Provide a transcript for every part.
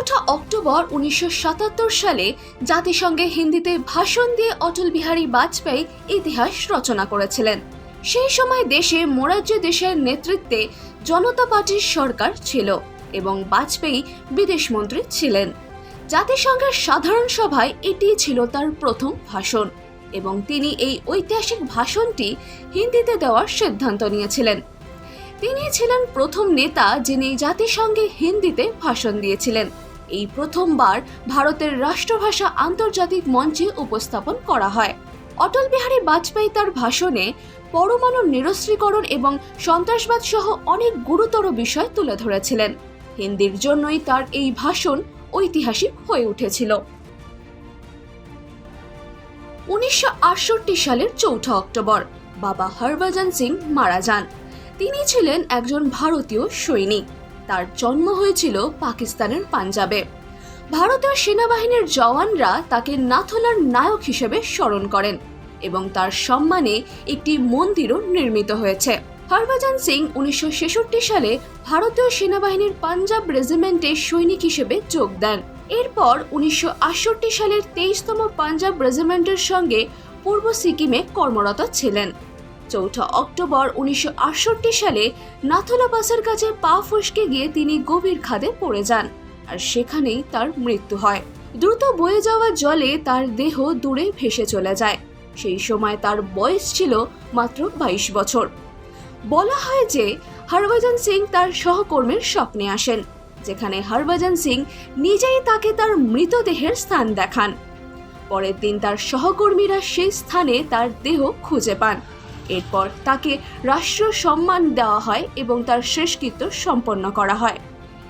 October উনিশশো সাতাত্তর সালে জাতিসংঘে হিন্দিতে ভাষণ দিয়ে অটল বিহারী বাজপেয়ী ইতিহাস রচনা করেছিলেন। সেই সময় দেশে মোরারজি দেশের নেতৃত্বে জনতা পার্টির সরকার ছিল এবং বাজপেয়ী বিদেশমন্ত্রী ছিলেন। জাতিসংঘের সাধারণ সভায় এটি ছিল তার প্রথম ভাষণ এবং তিনি এই ঐতিহাসিক ভাষণটি হিন্দিতে দেওয়ার সিদ্ধান্ত নিয়েছিলেন। তিনি ছিলেন প্রথম নেতা যিনি জাতিসংঘে হিন্দিতে ভাষণ দিয়েছিলেন। এই প্রথমবার ভারতের রাষ্ট্রভাষা আন্তর্জাতিক মঞ্চে উপস্থাপন করা হয়। অটল বিহারী বাজপেয়ী তার ভাষণে পরমাণু নিরস্ত্রীকরণ এবং সন্ত্রাসবাদ সহ অনেক গুরুতর বিষয় তুলে ধরেছিলেন। হিন্দির জন্যই তার এই ভাষণ ঐতিহাসিক হয়ে উঠেছিল। উনিশশো আটষট্টি সালের চৌঠা অক্টোবর, বাবা হরভজন সিং মারা যান। তিনি ছিলেন একজন ভারতীয় সৈনিক। তার জন্ম হয়েছিল পাকিস্তানের পাঞ্জাবে। ভারতীয় সেনাবাহিনীর জওয়ানরা তাকে নাথলার নায়ক হিসেবে স্মরণ করেন এবং তার সম্মানে একটি মন্দিরও নির্মিত হয়েছে। হরভজন সিং উনিশশো ছেষট্টি সালে ভারতীয় সেনাবাহিনীর পাঞ্জাব রেজিমেন্টে সৈনিক হিসেবে যোগ দেন। এরপর উনিশশো আটষট্টি সালের তেইশতম পাঞ্জাব রেজিমেন্টের সঙ্গে পূর্ব সিকিমে কর্মরত ছিলেন। চৌঠা অক্টোবর উনিশশো আটষট্টি সালে নাথুলা পাসের কাছে পা ফসকে গিয়ে তিনি গভীর খাদে পড়ে যান আর সেখানেই তার মৃত্যু হয়। দ্রুত বয়ে যাওয়া জলে তার দেহ দূরে ভেসে চলে যায়। সেই সময় তার বয়স ছিল মাত্র বাইশ বছর। বলা হয় যে হরভজন সিং তার সহকর্মীর স্বপ্নে আসেন, যেখানে হরভজন সিং নিজেই তাকে তার মৃতদেহের স্থান দেখান। পরের দিন তার সহকর্মীরা সেই স্থানে তার দেহ খুঁজে পান। এরপর তাকে রাষ্ট্র সম্মান দেওয়া হয় এবং তার শেষকৃত্য সম্পন্ন করা হয়।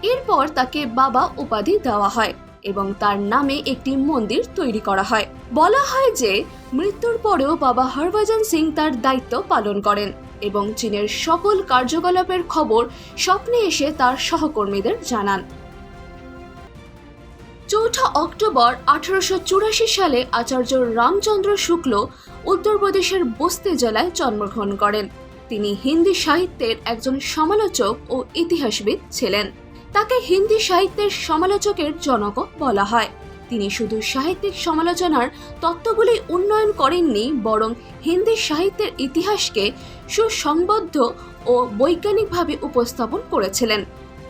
এরপর তাকে বাবা উপাধি দেওয়া হয় এবং তার নামে একটি মন্দির তৈরি করা হয়। বলা হয় যে, মৃত্যুর পরেও বাবা হরভজন সিং তার দায়িত্ব পালন করেন এবং চীনের সকল কার্যকলাপের খবর স্বপ্নে এসে তার সহকর্মীদের জানান। চৌঠা অক্টোবর আঠারোশো চুরাশি সালে আচার্য রামচন্দ্র শুক্ল উত্তরপ্রদেশের বস্তি জেলায় জন্মগ্রহণ করেন। তিনি হিন্দি সাহিত্যের একজন সমালোচক ও ইতিহাসবিদ ছিলেন। তাকে হিন্দি সাহিত্যের সমালোচকের জনকও বলা হয়। তিনি শুধু সাহিত্যিক সমালোচনার তত্ত্বগুলি উন্নয়ন করেননি, বরং হিন্দি সাহিত্যের ইতিহাসকে সুসংবদ্ধ ও বৈজ্ঞানিকভাবে উপস্থাপন করেছিলেন।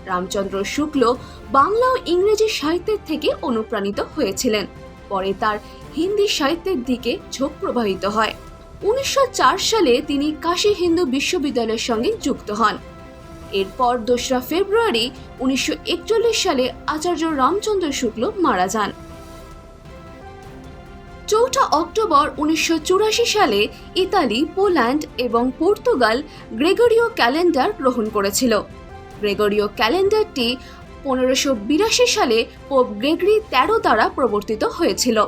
রামচন্দ্র শুক্ল বাংলা ও ইংরেজি সাহিত্যের থেকে অনুপ্রাণিত হয়েছিলেন। পরে তার হিন্দি সাহিত্যের দিকে ঝোঁক প্রবাহিত হয়। উনিশশো চার সালে তিনি কাশী হিন্দু বিশ্ববিদ্যালয়ের সঙ্গে যুক্ত হন। এরপর দোসরা ফেব্রুয়ারি উনিশশো একচল্লিশ সালে আচার্য রামচন্দ্র শুক্ল মারা যান। চৌঠা অক্টোবর উনিশশো চুরাশি সালে ইতালি, পোল্যান্ড এবং পর্তুগাল গ্রেগরীয় ক্যালেন্ডার গ্রহণ করেছিল। গ্রেগরীয় ক্যালেন্ডারটি পনেরোশো বিরাশি সালে পোপ গ্রেগরি তেরো দ্বারা প্রবর্তিত হয়েছিল,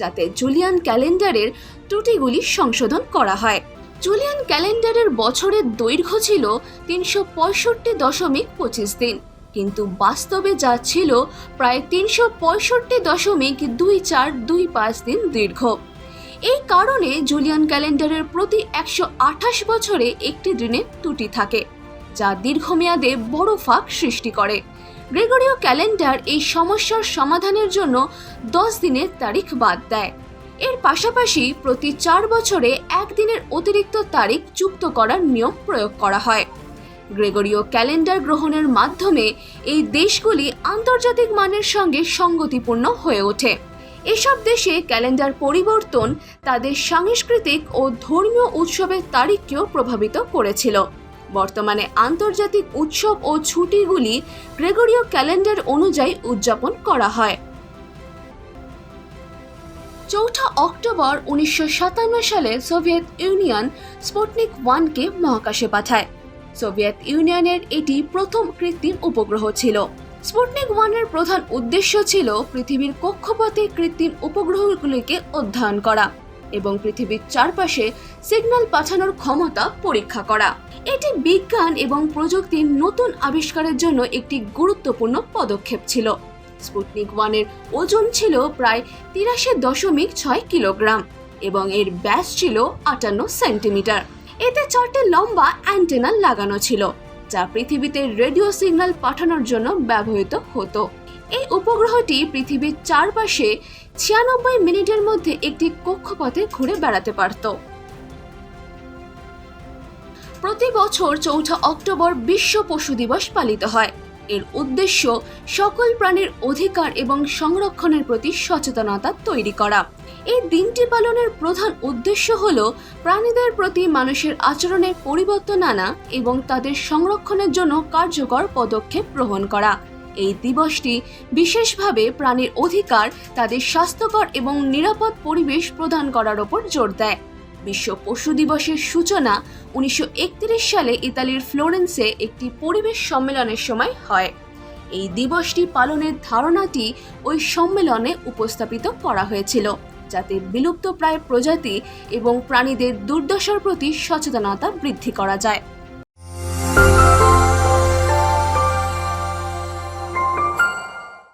যাতে জুলিয়ান ক্যালেন্ডারের ত্রুটিগুলি সংশোধন করা হয়। জুলিয়ান ক্যালেন্ডারের বছরের দৈর্ঘ্য ছিল তিনশো পঁয়ষট্টি দশমিক পঁচিশ দিন, কিন্তু বাস্তবে যা ছিল প্রায় তিনশো পঁয়ষট্টি দশমিক দুই চার দুই পাঁচ দিন দীর্ঘ। এই কারণে জুলিয়ান ক্যালেন্ডারের প্রতি একশো আঠাশ বছরে একটি দিনে ত্রুটি থাকে। যা দীর্ঘমেয়াদে বড় ফাঁক সৃষ্টি করে। গ্রেগরীয় ক্যালেন্ডার এই সমস্যার সমাধানের জন্য দশ দিনের তারিখ বাদ দেয়। এর পাশাপাশি প্রতি চার বছরে একদিনের অতিরিক্ত তারিখ যুক্ত করার নিয়ম প্রয়োগ করা হয়। গ্রেগরীয় ক্যালেন্ডার গ্রহণের মাধ্যমে এই দেশগুলি আন্তর্জাতিক মানের সঙ্গে সঙ্গতিপূর্ণ হয়ে ওঠে। এসব দেশে ক্যালেন্ডার পরিবর্তন তাদের সাংস্কৃতিক ও ধর্মীয় উৎসবের তারিখকেও প্রভাবিত করেছিল। বর্তমানে আন্তর্জাতিক উৎসব ও ছুটিগুলি গ্রেগরীয় ক্যালেন্ডার অনুযায়ী উদযাপন করা হয়। চৌঠা অক্টোবর উনিশশো সাতান্ন সালে সোভিয়েত ইউনিয়ন স্পুটনিক ওয়ানকে মহাকাশে পাঠায়। সোভিয়েত ইউনিয়নের এটি প্রথম কৃত্রিম উপগ্রহ ছিল। স্পুটনিক ওয়ানের প্রধান উদ্দেশ্য ছিল পৃথিবীর কক্ষপথে কৃত্রিম উপগ্রহগুলিকে অধ্যয়ন করা এবং পৃথিবীর চারপাশে সিগন্যাল পাঠানোর ক্ষমতা পরীক্ষা করা। এটি বিজ্ঞান এবং প্রযুক্তির নতুন আবিষ্কারের জন্য একটি গুরুত্বপূর্ণ পদক্ষেপ ছিল। স্পুটনিক ওয়ানের ওজন ছিল প্রায় তিরাশি দশমিক ছয় কিলোগ্রাম এবং এর ব্যাস ছিল আটান্ন সেন্টিমিটার। এতে চারটে লম্বা অ্যান্টেনা লাগানো ছিল, যা পৃথিবীতে রেডিও সিগন্যাল পাঠানোর জন্য ব্যবহৃত হতো। এই উপগ্রহটি পৃথিবীর চারপাশে ছিয়ানব্বই মিনিটের মধ্যে একটি কক্ষপথে ঘুরে বেড়াতে পারত। প্রতি বছর চৌঠা অক্টোবর বিশ্ব পশু দিবস পালিত হয়। এর উদ্দেশ্য সকল প্রাণীর অধিকার এবং সংরক্ষণের প্রতি সচেতনতা তৈরি করা। এই দিনটি পালনের প্রধান উদ্দেশ্য হল প্রাণীদের প্রতি মানুষের আচরণের পরিবর্তন আনা এবং তাদের সংরক্ষণের জন্য কার্যকর পদক্ষেপ গ্রহণ করা। এই দিবসটি বিশেষভাবে প্রাণীর অধিকার, তাদের স্বাস্থ্যকর এবং নিরাপদ পরিবেশ প্রদান করার ওপর জোর দেয়। বিশ্ব পশু দিবসের সূচনা উনিশশো একত্রিশ সালে ইতালির ফ্লোরেন্সে একটি পরিবেশ সম্মেলনের সময় হয়। এই দিবসটি পালনের ধারণাটি ওই সম্মেলনে উপস্থাপিত করা হয়েছিল, যাতে বিলুপ্তপ্রায় প্রজাতি এবং প্রাণীদের দুর্দশার প্রতি সচেতনতা বৃদ্ধি করা যায়।